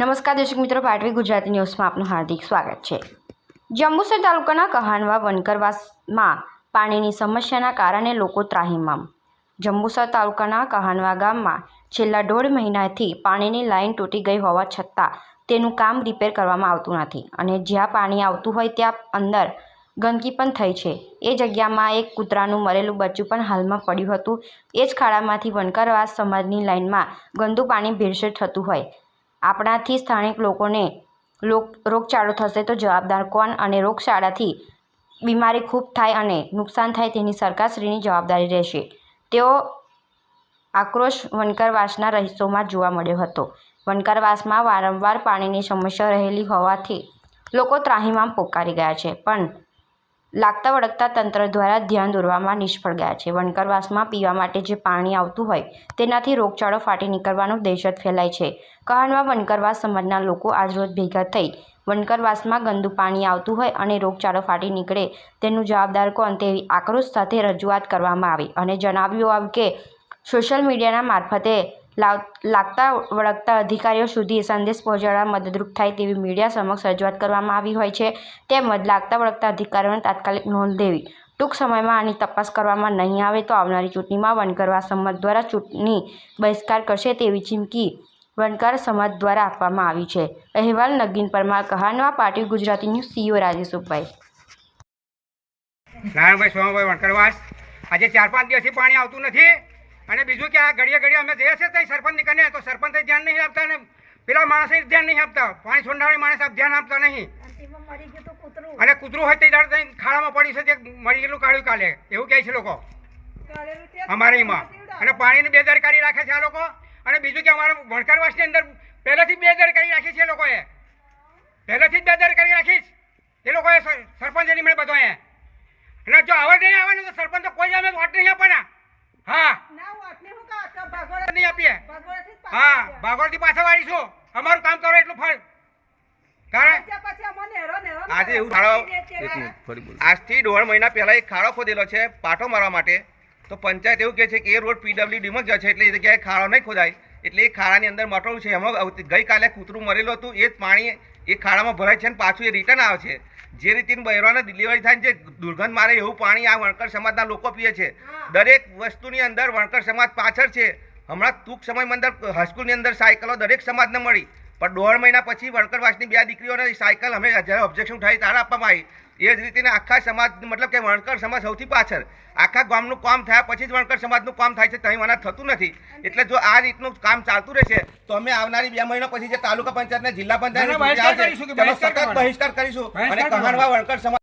નમસ્કાર દર્શક મિત્રો, પાટવી ગુજરાતી ન્યૂઝમાં આપનું હાર્દિક સ્વાગત છે. જંબુસર તાલુકાના કહાનવા વનકરવાસમાં પાણીની સમસ્યાના કારણે લોકો ત્રાહિમામ. જંબુસર તાલુકાના કહાનવા ગામમાં છેલ્લા દોઢ મહિનાથી પાણીની લાઇન તૂટી ગઈ હોવા છતાં તેનું કામ રિપેર કરવામાં આવતું નથી અને જ્યાં પાણી આવતું હોય ત્યાં અંદર ગંદકી પણ થઈ છે. એ જગ્યામાં એક કૂતરાનું મરેલું બચ્ચું પણ હાલમાં પડ્યું હતું. એ જ ખાડામાંથી વનકરવાસ સમાજની લાઇનમાં ગંદુ પાણી ભેળસેળ થતું હોય આપણાથી સ્થાનિક લોકોને લોક, રોગચાળો થશે તો જવાબદાર કોણ અને રોગચાળાથી બીમારી ખૂબ થાય અને નુકસાન થાય તેની સરકારશ્રીની જવાબદારી રહેશે. તેઓ આક્રોશ વનકરવાસના રહીશોમાં જોવા મળ્યો હતો. વનકરવાસમાં વારંવાર પાણીની સમસ્યા રહેલી હોવાથી લોકો ત્રાહીમામ પોકારી ગયા છે, પણ લાગતા વળગતા તંત્ર દ્વારા ધ્યાન દોરવામાં નિષ્ફળ ગયા છે. વનકરવાસમાં પીવા માટે જે પાણી આવતું હોય, તેનાથી રોગચાળો ફાટી નીકળવાનો દહેશત ફેલાય છે. કહાણમાં વનકરવાસ સમાજના લોકો આજરોજ ભેગા થઈ વનકરવાસમાં ગંદુ પાણી આવતું હોય અને રોગચાળો ફાટી નીકળે તેનું જવાબદાર કોણ તેવી આક્રોશ સાથે રજૂઆત કરવામાં આવી અને જણાવ્યું આવ્યું કે, સોશિયલ મીડિયાના મારફતે લાગતા વળગતા અધિકારીઓ સુધી સંદેશ પહોંચાડવા મદદરૂપ થાય તેવી મીડિયા સમક્ષ રજૂઆત કરવામાં આવી હોય છે. તેમજ લાગતા વળગતા અધિકારીઓને તાત્કાલિક નોંધ લેવી. ટૂંક સમયમાં આની તપાસ કરવામાં નહીં આવે તો આવનારી ચૂંટણીમાં વનકરવા સમાજ દ્વારા ચૂંટણી બહિષ્કાર કરશે તેવી ચીમકી વનકર સમાજ દ્વારા આપવામાં આવી છે. અહેવાલ Nagin Parmar Kahanva party, Gujarati news CO Rajeshbhai. Narayanbhai Somabhai Vankarvas આજે ચાર પાંચ દિવસથી પાણી આવતું નથી. અને બીજું કે આ ઘડીએ ઘડીએ અમે જઈએ છીએ ત્યાં સરપંચ નીકળીએ તો સરપંચ ધ્યાન નહીં આપતા અને પેલા માણસે ધ્યાન નહીં આપતા. પાણી છોડનારા માણસ આપ ધ્યાન આપતા નહીં. અને કૂતરું હોય તે ખાડામાં પડી છે તે મરી ગયેલું કાઢ્યું કાલે. એવું કહે છે લોકો. અમારે એમાં અને પાણીની બેદરકારી રાખે છે આ લોકો. અને બીજું કે અમારા વણકરવાસની અંદર પહેલેથી જ બેદરકારી રાખી છે એ લોકોએ. પહેલેથી જ બેદરકારી રાખી એ લોકોએ સરપંચની સરપંચ એની બધો અને જો આવડ નહીં આવવાનું તો સરપંચ તો કોઈ અમે વોટ નહીં આપવાના. હા. નહીં આપીએ. હા ભાગોળથી પાછા વાળીશું અમારું કામ કરો એટલું ફળ. આજે એવું ખાડો આજથી દોઢ મહિના પહેલા એક ખાડો ખોદેલો છે પાટો મારવા માટે. તો પંચાયત એવું કહે છે કે એ રોડ પીડબ્લ્યુડીમાં જ છે એટલે એ જગ્યાએ ખાડો નહીં ખોદાય. એટલે એ ખાડાની અંદર મટોળું છે. એમાં ગઈકાલે કૂતરું મરેલું હતું. એ જ પાણી એ ખાડામાં ભરાય છે અને પાછું એ રિટર્ન આવે છે. જે રીતે બહેરોને ડિલિવરી થાય છે જે દુર્ગંધ મારે એવું પાણી આ વણકર સમાજના લોકો પીએ છે. દરેક વસ્તુની અંદર વણકર સમાજ પાછળ છે. હમણાં ટૂંક સમયમાં અંદર હાઈસ્કૂલની અંદર સાયકલો દરેક સમાજને મળી. પણ દોઢ મહિના પછી વણકરવાસની બે દીકરીઓને સાયકલ અમે જ્યારે ઓબ્જેક્શન ઉઠાવી ત્યારે આપવામાં આવી. એ જ રીતે આખા સમાજ મતલબ કે વણકર સમાજ સૌથી પાછળ. આખા ગામનું કામ થયા પછી જ વણકર સમાજનું કામ થાય છે ત્યાં મને થતું નથી. એટલે જો આ રીતનું કામ ચાલતું રહેશે તો અમે આવનારી બે મહિના પછી જે તાલુકા પંચાયત ને જિલ્લા પંચાયત. બહિષ્કાર કરીશું. અને કહાણવા વણકર સમાજ